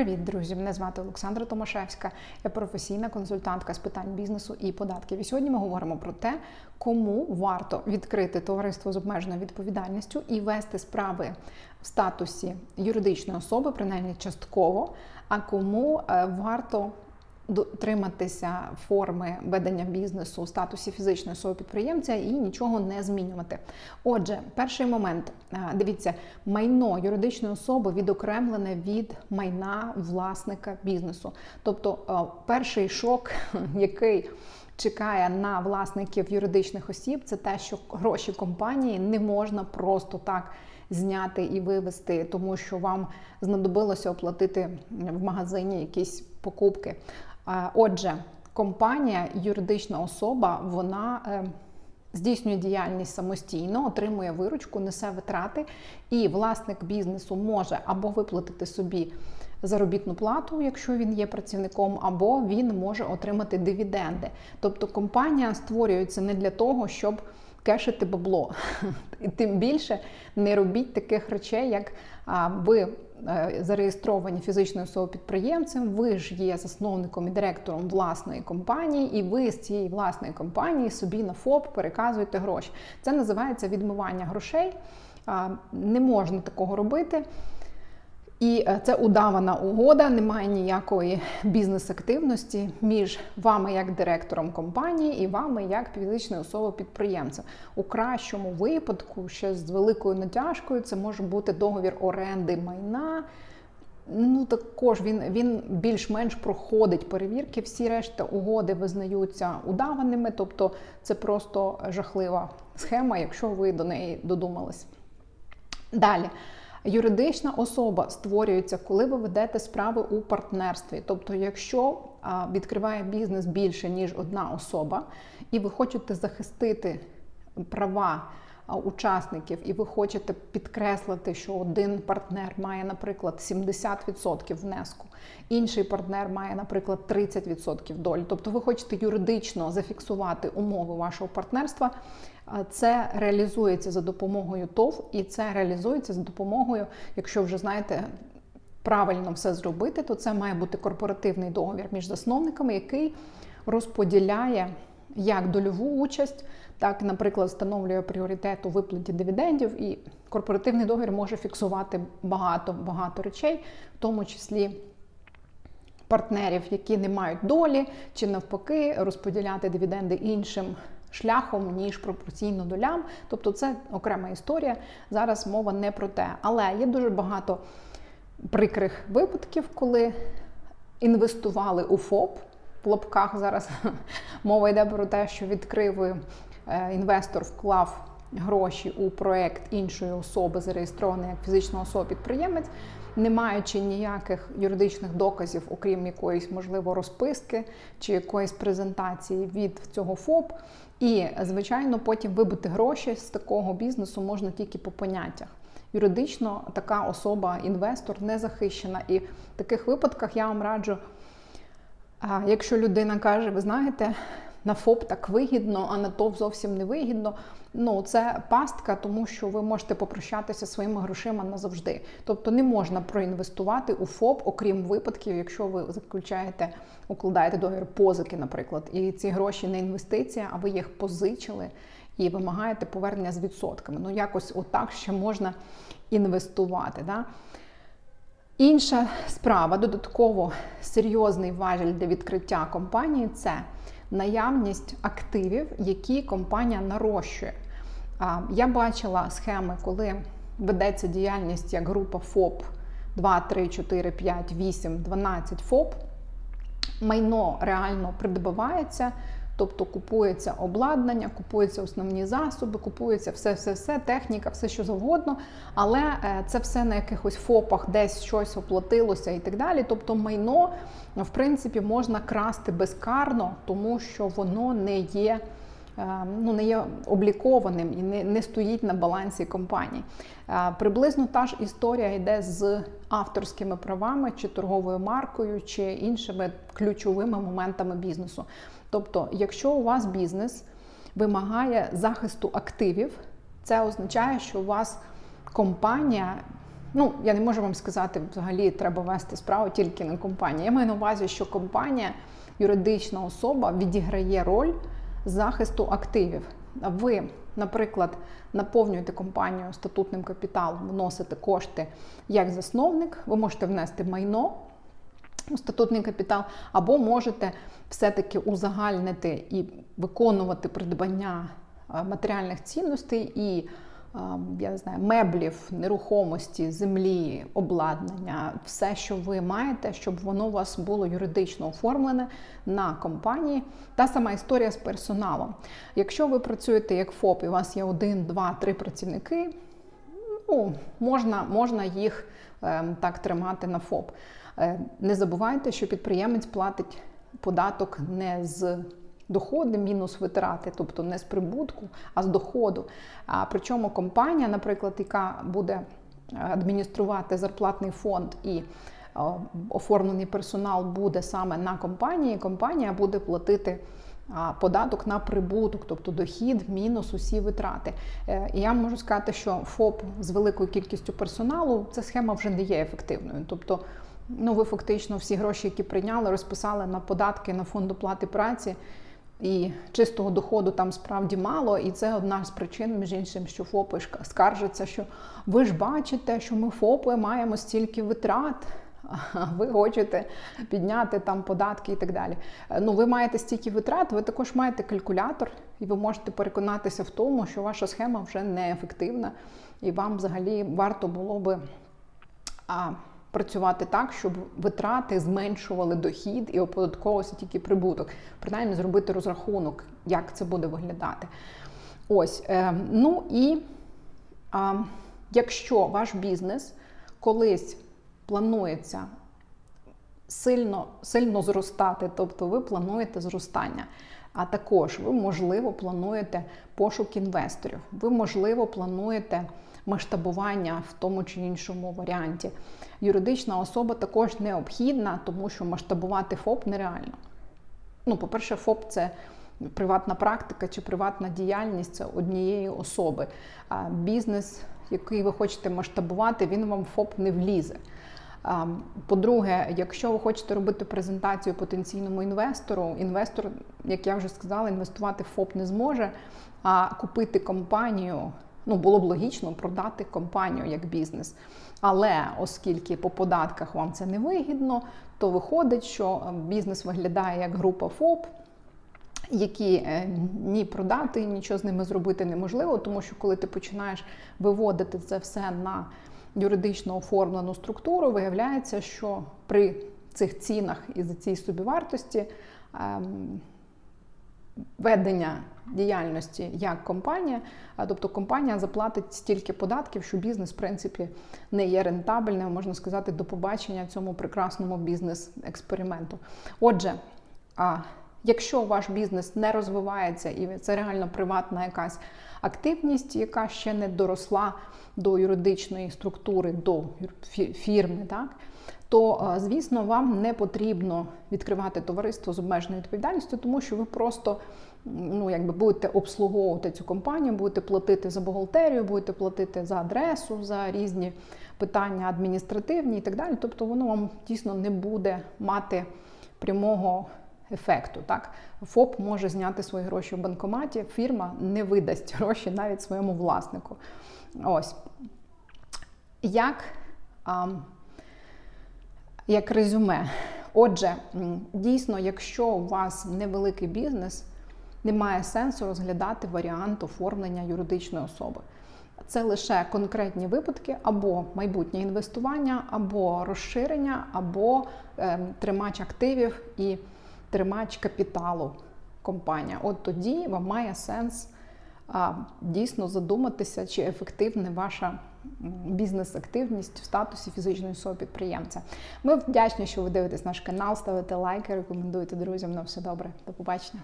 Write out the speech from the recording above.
Привіт, друзі! Мене звати Олександра Томашевська. Я професійна консультантка з питань бізнесу і податків. І сьогодні ми говоримо про те, кому варто відкрити товариство з обмеженою відповідальністю і вести справи в статусі юридичної особи, принаймні частково, а кому е, варто дотриматися форми ведення бізнесу у статусі фізичної особи підприємця і нічого не змінювати. Отже, перший момент: дивіться, майно юридичної особи відокремлене від майна власника бізнесу. Тобто, перший шок, який Чекає на власників юридичних осіб, це те, що гроші компанії не можна просто так зняти і вивести, тому що вам знадобилося оплатити в магазині якісь покупки. Отже, компанія, юридична особа, вона е, здійснює діяльність самостійно, отримує виручку, несе витрати, і власник бізнесу може або виплатити собі заробітну плату, якщо він є працівником, або він може отримати дивіденди. Тобто компанія створюється не для того, щоб кешити бабло. І тим більше не робіть таких речей, як ви е, зареєстровані фізичною особою підприємцем, ви ж є засновником і директором власної компанії, і ви з цієї власної компанії собі на ФОП переказуєте гроші. Це називається відмивання грошей. Не можна такого робити. І е, це удавана угода, немає ніякої бізнес-активності між вами як директором компанії і вами як фізичною особою підприємцем. У кращому випадку, ще з великою натяжкою, це може бути договір оренди майна. Ну, також він він більш-менш проходить перевірки. Всі решта угоди визнаються удаваними, тобто це просто жахлива схема, якщо ви до неї додумались. Далі. Юридична особа створюється, коли ви ведете справи у партнерстві. Тобто, якщо відкриває бізнес більше ніж одна особа, і ви хочете захистити права учасників, і ви хочете підкреслити, що один партнер має, наприклад, 70% внеску, інший партнер має, наприклад, 30% долі. Тобто, ви хочете юридично зафіксувати умови вашого партнерства. Це реалізується за допомогою ТОВ, і це реалізується за допомогою, якщо вже знаєте. Правильно все зробити, то це має бути корпоративний договір між засновниками, який розподіляє як дольову участь, так, наприклад, встановлює пріоритет у виплаті дивідендів, і корпоративний договір може фіксувати багато-багато речей, в тому числі партнерів, які не мають долі, чи навпаки, розподіляти дивіденди іншим. Шляхом, ніж пропорційно долям, тобто це окрема історія. Зараз мова не про те. Але є дуже багато прикрих випадків, коли інвестували у ФОП. Лапках зараз мова йде про те, що відкрив е, інвестор вклав гроші у проект іншої особи, зареєстрованої як фізична особа-підприємець, не маючи ніяких юридичних доказів, окрім якоїсь, можливо, розписки чи якоїсь презентації від цього ФОП. І, звичайно, потім вибити гроші з такого бізнесу можна тільки по поняттях. Юридично така особа, інвестор не захищена. І в таких випадках я вам раджу. А якщо людина каже, ви знаєте, на ФОП так вигідно, а на ТОВ зовсім не вигідно, ну це пастка, тому що ви можете попрощатися своїми грошима назавжди. Тобто не можна проінвестувати у ФОП, окрім випадків, якщо ви заключаєте, укладаєте договір позики, наприклад, і ці гроші не інвестиція, а ви їх позичили і вимагаєте повернення з відсотками. Ну якось отак ще можна інвестувати. Да? Інша справа, додатково серйозний важіль для відкриття компанії це наявність активів, які компанія нарощує. Я бачила схеми, коли ведеться діяльність як група ФОП 2, 3, 4, 5, 8, 12 ФОП. Майно реально придбавається, Тобто купується обладнання, купуються основні засоби, купується все-все-все, техніка, все що завгодно. Але е, це все на якихось ФОПах, десь щось оплатилося і так далі. Тобто майно, в принципі, можна красти безкарно, тому що воно не є. Е, ну, не є облікованим і не не стоїть на балансі компанії. Е, приблизно та ж історія йде з авторськими правами, чи торговою маркою, чи іншими ключовими моментами бізнесу. Тобто, якщо у вас бізнес вимагає захисту активів, це означає, що у вас компанія ну я не можу вам сказати, взагалі треба вести справу тільки на компанії. Я маю на увазі, що компанія, юридична особа відіграє роль захисту активів. Ви, наприклад, наповнюєте компанію статутним капіталом, вносите кошти як засновник, ви можете внести майно у статутний капітал, або можете все-таки узагальнити і виконувати придбання е, матеріальних цінностей і я не знаю, меблів, нерухомості, землі, обладнання, все, що ви маєте, щоб воно у вас було юридично оформлене на компанії. Та сама історія з персоналом. Якщо ви працюєте як ФОП, і у вас є один, два, три працівники, ну, можна, можна їх е, так тримати на ФОП. Е, не забувайте, що підприємець платить податок не з доходи мінус витрати, тобто не з прибутку, а з доходу. А причому компанія, наприклад, яка буде адмініструвати зарплатний фонд і е, оформлений персонал буде саме на компанії, компанія буде платити. Податок на прибуток, тобто дохід, мінус усі витрати. Е, я можу сказати, що ФОП з великою кількістю персоналу ця схема вже не є ефективною. Тобто ну ви фактично всі гроші, які прийняли, розписали на податки на фонд оплати праці. І чистого доходу там справді мало, і це одна з причин, між іншим, що ФОПи скаржаться, що ви ж бачите, що ми ФОПи маємо стільки витрат, а ви хочете підняти там податки і так далі. Ну, ви маєте стільки витрат, ви також маєте калькулятор, і ви можете переконатися в тому, що ваша схема вже неефективна, і вам взагалі варто було би. А, працювати так, щоб витрати зменшували дохід і оподатковувався тільки прибуток. Принаймні зробити розрахунок, як це буде виглядати. Ось. Е, ну і якщо ваш бізнес колись планується сильно, сильно зростати, тобто ви плануєте зростання. А також ви, можливо, плануєте пошук інвесторів, ви, можливо, плануєте масштабування в тому чи іншому варіанті. Юридична особа також необхідна, тому що масштабувати ФОП нереально. Ну, по-перше, ФОП це приватна практика чи приватна діяльність це однієї особи. А бізнес, який ви хочете масштабувати, він вам ФОП не влізе. По-друге, якщо ви хочете робити презентацію потенційному інвестору, інвестор, як я вже сказала, інвестувати в ФОП не зможе, а купити компанію ну було б логічно продати компанію як бізнес. Але оскільки по податках вам це не вигідно, то виходить, що бізнес виглядає як група ФОП. Які е, ні продати, нічого з ними зробити неможливо, тому що коли ти починаєш виводити це все на юридично оформлену структуру, виявляється, що при цих цінах і за цій собівартості ем, ведення діяльності як компанія, тобто компанія заплатить стільки податків, що бізнес, в принципі, не є рентабельним, можна сказати, до побачення цьому прекрасному бізнес-експерименту. Отже, якщо ваш бізнес не розвивається і це реально приватна якась активність, яка ще не доросла до юридичної структури, до фірми, так то, звісно, вам не потрібно відкривати товариство з обмеженою відповідальністю, тому що ви просто ну, якби будете обслуговувати цю компанію, будете платити за бухгалтерію, будете платити за адресу, за різні питання адміністративні і так далі. Тобто воно вам дійсно не буде мати прямого ефекту. Так? ФОП може зняти свої гроші в банкоматі, фірма не видасть гроші навіть своєму власнику. Ось. Як а, як резюме. Отже, дійсно, якщо у вас невеликий бізнес, немає сенсу розглядати варіант оформлення юридичної особи. Це лише конкретні випадки, або майбутнє інвестування, або розширення, або е, тримач активів і тримач капіталу компанія. От тоді вам має сенс а, дійсно задуматися, чи ефективна ваша бізнес-активність в статусі фізичної особи підприємця. Ми вдячні, що ви дивитесь наш канал, ставите лайки, рекомендуйте друзям. На все добре. До побачення.